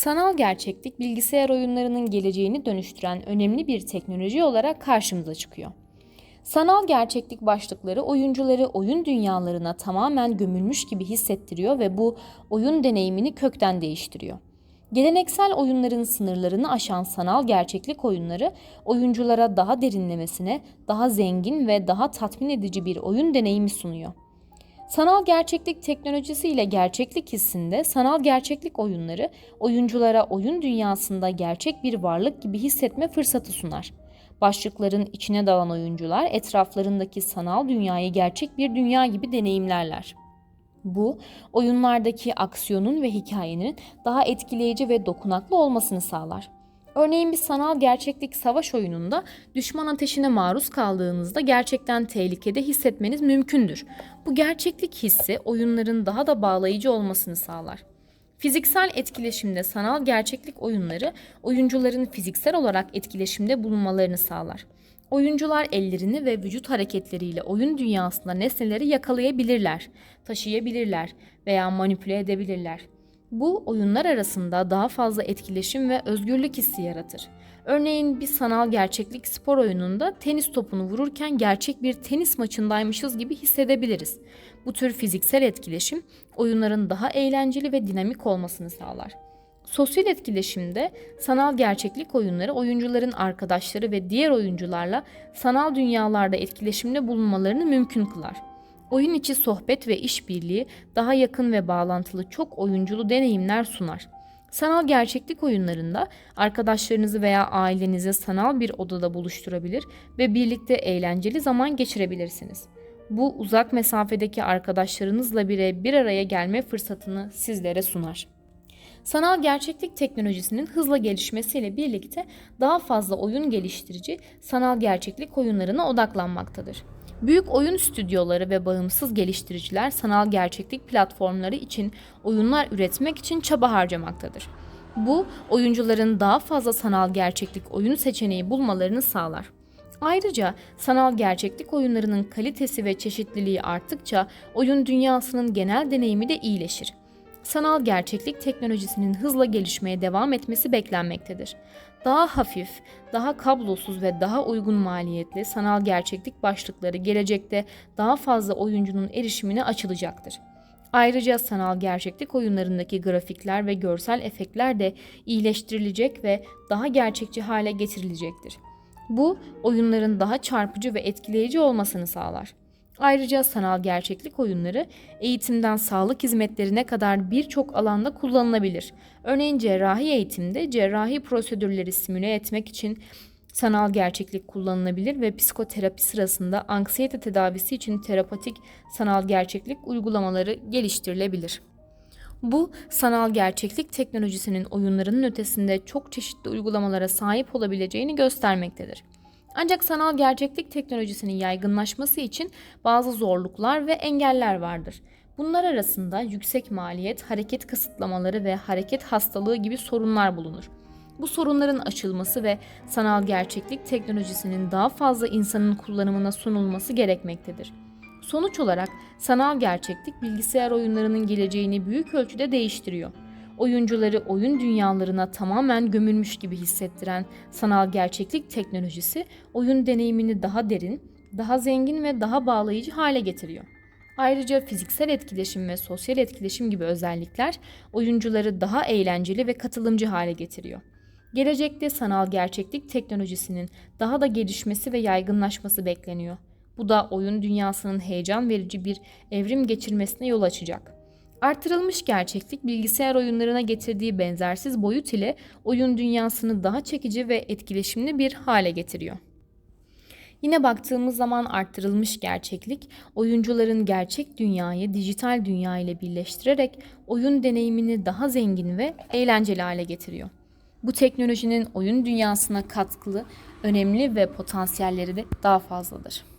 Sanal gerçeklik bilgisayar oyunlarının geleceğini dönüştüren önemli bir teknoloji olarak karşımıza çıkıyor. Sanal gerçeklik başlıkları oyuncuları oyun dünyalarına tamamen gömülmüş gibi hissettiriyor ve bu oyun deneyimini kökten değiştiriyor. Geleneksel oyunların sınırlarını aşan sanal gerçeklik oyunları oyunculara daha derinlemesine, daha zengin ve daha tatmin edici bir oyun deneyimi sunuyor. Sanal gerçeklik teknolojisi ile gerçeklik hissinde sanal gerçeklik oyunları oyunculara oyun dünyasında gerçek bir varlık gibi hissetme fırsatı sunar. Başlıkların içine dalan oyuncular etraflarındaki sanal dünyayı gerçek bir dünya gibi deneyimlerler. Bu, oyunlardaki aksiyonun ve hikayenin daha etkileyici ve dokunaklı olmasını sağlar. Örneğin bir sanal gerçeklik savaş oyununda düşman ateşine maruz kaldığınızda gerçekten tehlikede hissetmeniz mümkündür. Bu gerçeklik hissi oyunların daha da bağlayıcı olmasını sağlar. Fiziksel etkileşimde sanal gerçeklik oyunları oyuncuların fiziksel olarak etkileşimde bulunmalarını sağlar. Oyuncular ellerini ve vücut hareketleriyle oyun dünyasında nesneleri yakalayabilirler, taşıyabilirler veya manipüle edebilirler. Bu oyunlar arasında daha fazla etkileşim ve özgürlük hissi yaratır. Örneğin bir sanal gerçeklik spor oyununda tenis topunu vururken gerçek bir tenis maçındaymışız gibi hissedebiliriz. Bu tür fiziksel etkileşim oyunların daha eğlenceli ve dinamik olmasını sağlar. Sosyal etkileşimde sanal gerçeklik oyunları oyuncuların arkadaşları ve diğer oyuncularla sanal dünyalarda etkileşimde bulunmalarını mümkün kılar. Oyun içi sohbet ve işbirliği daha yakın ve bağlantılı çok oyunculu deneyimler sunar. Sanal gerçeklik oyunlarında arkadaşlarınızı veya ailenizi sanal bir odada buluşturabilir ve birlikte eğlenceli zaman geçirebilirsiniz. Bu uzak mesafedeki arkadaşlarınızla bile bir araya gelme fırsatını sizlere sunar. Sanal gerçeklik teknolojisinin hızla gelişmesiyle birlikte daha fazla oyun geliştirici sanal gerçeklik oyunlarına odaklanmaktadır. Büyük oyun stüdyoları ve bağımsız geliştiriciler sanal gerçeklik platformları için oyunlar üretmek için çaba harcamaktadır. Bu, oyuncuların daha fazla sanal gerçeklik oyunu seçeneği bulmalarını sağlar. Ayrıca sanal gerçeklik oyunlarının kalitesi ve çeşitliliği arttıkça oyun dünyasının genel deneyimi de iyileşir sanal gerçeklik teknolojisinin hızla gelişmeye devam etmesi beklenmektedir. Daha hafif, daha kablosuz ve daha uygun maliyetli sanal gerçeklik başlıkları gelecekte daha fazla oyuncunun erişimine açılacaktır. Ayrıca sanal gerçeklik oyunlarındaki grafikler ve görsel efektler de iyileştirilecek ve daha gerçekçi hale getirilecektir. Bu, oyunların daha çarpıcı ve etkileyici olmasını sağlar. Ayrıca sanal gerçeklik oyunları eğitimden sağlık hizmetlerine kadar birçok alanda kullanılabilir. Örneğin cerrahi eğitimde cerrahi prosedürleri simüle etmek için sanal gerçeklik kullanılabilir ve psikoterapi sırasında anksiyete tedavisi için terapatik sanal gerçeklik uygulamaları geliştirilebilir. Bu sanal gerçeklik teknolojisinin oyunlarının ötesinde çok çeşitli uygulamalara sahip olabileceğini göstermektedir. Ancak sanal gerçeklik teknolojisinin yaygınlaşması için bazı zorluklar ve engeller vardır. Bunlar arasında yüksek maliyet, hareket kısıtlamaları ve hareket hastalığı gibi sorunlar bulunur. Bu sorunların aşılması ve sanal gerçeklik teknolojisinin daha fazla insanın kullanımına sunulması gerekmektedir. Sonuç olarak sanal gerçeklik bilgisayar oyunlarının geleceğini büyük ölçüde değiştiriyor oyuncuları oyun dünyalarına tamamen gömülmüş gibi hissettiren sanal gerçeklik teknolojisi oyun deneyimini daha derin, daha zengin ve daha bağlayıcı hale getiriyor. Ayrıca fiziksel etkileşim ve sosyal etkileşim gibi özellikler oyuncuları daha eğlenceli ve katılımcı hale getiriyor. Gelecekte sanal gerçeklik teknolojisinin daha da gelişmesi ve yaygınlaşması bekleniyor. Bu da oyun dünyasının heyecan verici bir evrim geçirmesine yol açacak. Artırılmış gerçeklik bilgisayar oyunlarına getirdiği benzersiz boyut ile oyun dünyasını daha çekici ve etkileşimli bir hale getiriyor. Yine baktığımız zaman arttırılmış gerçeklik oyuncuların gerçek dünyayı dijital dünya ile birleştirerek oyun deneyimini daha zengin ve eğlenceli hale getiriyor. Bu teknolojinin oyun dünyasına katkılı, önemli ve potansiyelleri de daha fazladır.